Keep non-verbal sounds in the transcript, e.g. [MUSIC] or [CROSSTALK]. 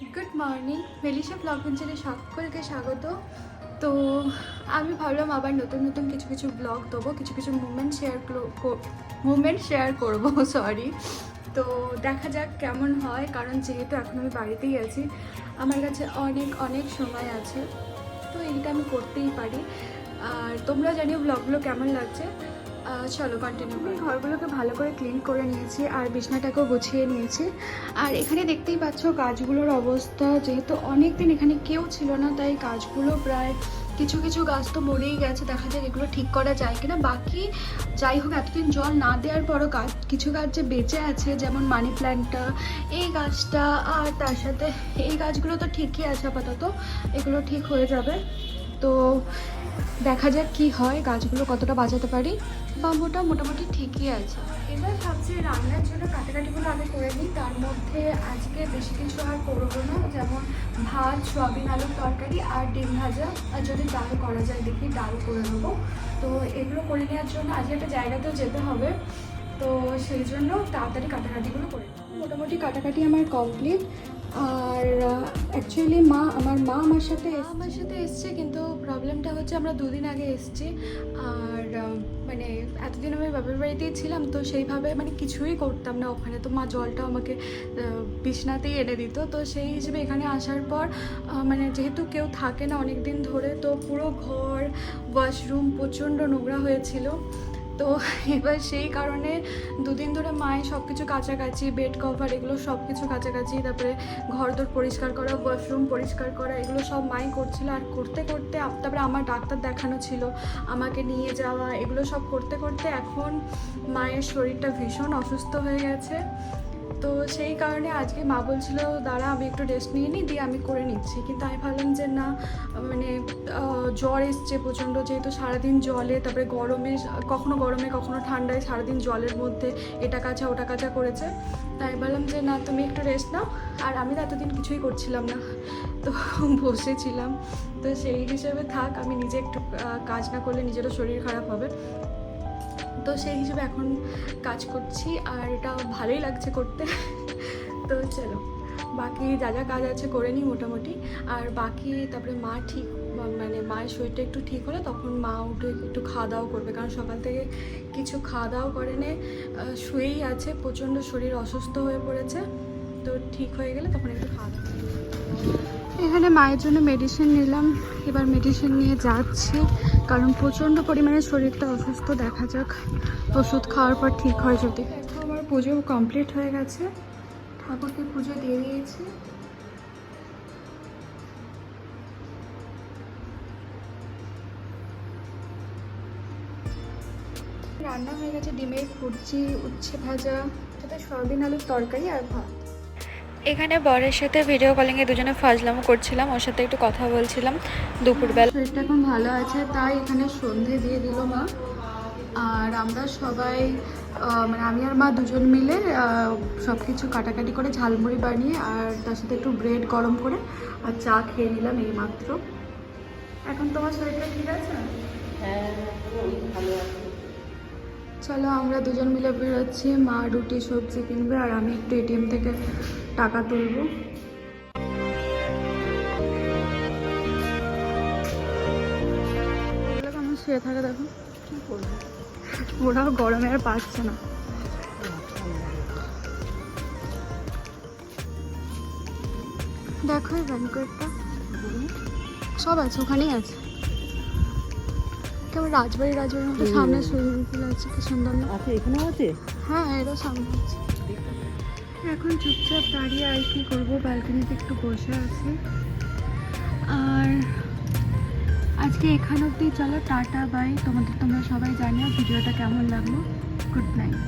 Good morning Melissa blog ভেঞ্চারে সকলকে স্বাগত। তো আমি ভাবলাম আবার নতুন নতুন কিছু কিছু ব্লগ দেবো, কিছু কিছু মুভমেন্ট শেয়ার মুভমেন্ট শেয়ার করব [LAUGHS] সরি তো দেখা যাক কেমন হয়, কারণ যেহেতু এখন আমি বাড়িতেই আছি, আমার কাছে অনেক অনেক সময় আছে। তো এইটা আমি করতেই পারি। আর তোমরা জানিও ব্লগগুলো কেমন লাগছে? চলো কন্টিনিউ করি। ঘরগুলোকে ভালো করে ক্লিন করে নিয়েছি, আর বিছনাটাকেও গুছিয়ে নিয়েছি। আর এখানে দেখতেই পাচ্ছ গাছগুলোর অবস্থা, যেহেতু অনেক দিন এখানে কেউ ছিল না, তাই গাছগুলো প্রায় কিছু কিছু গাছ তো মরেই গেছে। দেখা যাক এগুলো ঠিক করা যায় কিনা। বাকি যাই হোক, এতদিন জল না দেওয়ার পরও গাছ কিছু গাছ যে বেঁচে আছে, যেমন মানি প্ল্যান্টটা এই গাছটা, আর তার সাথে এই গাছগুলো তো ঠিকই আছে আপাতত। এগুলো ঠিক হয়ে যাবে। তো দেখা যাক কি হয়, গাছগুলো কতটা বাঁচাতে পারি। বাম্বুটা মোটামুটি ঠিকই আছে। এবার ভাবছি রান্নার জন্য কাটাকাটিগুলো আমি করে নিই। তার মধ্যে আজকে বেশি কিছু আর করব না। যেমন ভাত, সয়াবিন, আলুর তরকারি আর ডিম ভাজা। আর যদি ডাল করা যায়, দেখি ডাল করে নেব। তো এগুলো করে নেওয়ার জন্য আজকে একটা জায়গাতেও যেতে হবে। তো সেই জন্য তাড়াতাড়ি কাটাকাটিগুলো করে। মোটামুটি কাটাকাটি আমার কমপ্লিট। আর অ্যাকচুয়ালি মা আমার মা আমার সাথে আমার সাথে এসছে কিন্তু প্রবলেমটা হচ্ছে আমরা দুদিন আগে এসছি। আর মানে এতদিন আমি বাবার বাড়িতেই ছিলাম তো সেইভাবে মানে কিছুই করতাম না ওখানে। তো মা জলটা আমাকে আহ, বিছনাতেই এনে দিত। তো সেই হিসেবে এখানে আসার পর মানে যেহেতু কেউ থাকে না অনেক দিন ধরে তো পুরো ঘর ওয়াশরুম প্রচণ্ড নোংরা হয়েছিল। তো এবার সেই কারণে দুদিন ধরে মায়ের সব কিছু কাছাকাছি বেড কভার এগুলো সব কিছু কাছাকাছি, তারপরে ঘর দোর পরিষ্কার করা ওয়াশরুম পরিষ্কার করা, এগুলো সব মাই করছিল। আর করতে করতে তারপরে আমার ডাক্তার দেখানো ছিল, আমাকে নিয়ে যাওয়া, এগুলো সব করতে করতে এখন মায়ের শরীরটা ভীষণ অসুস্থ হয়ে গেছে। তো সেই কারণে আজকে মা বলছিল, দাঁড়া, আমি একটু রেস্ট নিয়ে নিই দিয়ে আমি করে নিচ্ছি। কিন্তু আমি ভাবলাম যে, না মানে জ্বর এসছে প্রচণ্ড, যেহেতু সারাদিন জলে, তারপরে গরমে, কখনো গরমে, কখনো ঠান্ডায় সারাদিন জলের মধ্যে এটা কাচা, ওটা কাচা করেছে। তাই বললাম যে, না, তুমি একটু রেস্ট নাও। আর আমি তো এতদিন কিছুই করছিলাম না, তো বসেছিলাম। তো সেই হিসেবে থাক, আমি নিজে একটু কাজ না করলে নিজেরও শরীর খারাপ হবে। তো সেই হিসেবে এখন কাজ করছি আর এটা ভালোই লাগছে করতে। তো চলো, বাকি যা যা কাজ আছে করে নিই মোটামুটি। আর বাকি তারপরে মা ঠিক মানে মায়ের শরীরটা একটু ঠিক হলে তখন মা উঠে একটু খাওয়া দাওয়া করবে। কারণ সকাল থেকে কিছু খাওয়া দাওয়া করেনে শুয়েই আছে, প্রচণ্ড শরীর অসুস্থ হয়ে পড়েছে। তো ঠিক হয়ে গেলে তখন একটু খাওয়া দাওয়া। এখানে মায়ের জন্য মেডিসিন নিলাম। এবার মেডিসিন নিয়ে যাচ্ছি। কারণ প্রচণ্ড পরিমাণে শরীরটা অসুস্থ, দেখা যাক। ওষুধ খাওয়ার পর ঠিক হয় যদি। আমার পুজো কমপ্লিট হয়ে গেছে। ঠাকুরকে পুজো দিয়ে দিয়েছি। রান্না হয়ে গেছে ডিমের কুচি, উচ্ছে ভাজা, সাথে সয়াবিন আলুর তরকারি আর ভাত। এখানে বরের সাথে ভিডিও কলিংয়ে দুজনে ফাজলামো করছিলাম, ওর সাথে একটু কথা বলছিলাম দুপুরবেলা। শরীরটা এখন ভালো আছে, তাই এখানে সন্ধে দিয়ে দিল মা। আর আমরা সবাই মানে আমি আর মা দুজন মিলে সব কিছু কাটাকাটি করে ঝালমুড়ি বানিয়ে আর তার সাথে একটু ব্রেড গরম করে আর চা খেয়ে নিলাম এই মাত্র এখন তোমার শরীরটা ঠিক আছে? চলো আমরা দুজন মিলে বেরোচ্ছি, মা রুটি সবজি কিনবে আর আমি একটু এটিএম থেকে টাকা তুলবো। কেমন শুয়ে থাকে দেখো? ওরাও গরমে আর পাচ্ছে না। দেখো ব্যাঙ্কোয়েটটা সব আছে ওখানেই আছে। কেমন রাজবাড়ি রাজবাড়ির মধ্যে সামনে সুইমিং পুল আছে কি সুন্দর না? আছে এখানেও আছে? হ্যাঁ এরও সামনে আছে। এখন চুপচাপ দাঁড়িয়ে আর কি করব? ব্যালকনিতে একটু বসে আছি। আর আজকে এখান অব্দি চলো, টাটা বাই তোমাদের তোমরা সবাই জানিও ভিডিওটা কেমন লাগল। Good night